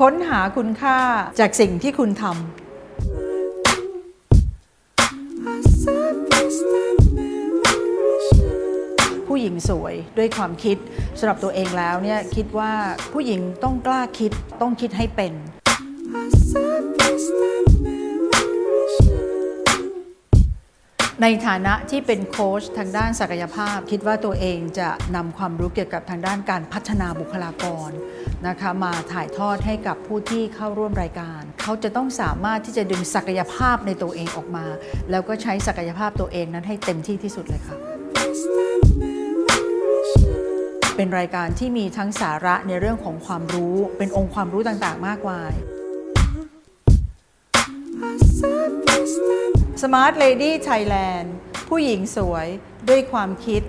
ค้นหาคุณค่าจากสิ่งที่คุณทำผู้หญิงสวยด้วยความคิดสำหรับตัวเองแล้วเนี่ยคิดว่าผู้หญิงต้องกล้าคิดต้องคิดให้เป็น ในฐานะที่เป็นโค้ชทางด้านศักยภาพ คิดว่าตัวเองจะนำความรู้เกี่ยวกับทางด้านการพัฒนาบุคลากรนะคะมาถ่ายทอดให้กับผู้ที่เข้าร่วมรายการ เขาจะต้องสามารถที่จะดึงศักยภาพในตัวเองออกมา แล้วก็ใช้ศักยภาพตัวเองนั้นให้เต็มที่ที่สุดเลยค่ะเป็นรายการที่มีทั้งสาระในเรื่องของความรู้ เป็นองค์ความรู้ต่างๆ มากมาย Smart Lady Thailand ผู้หญิงสวยด้วยความคิด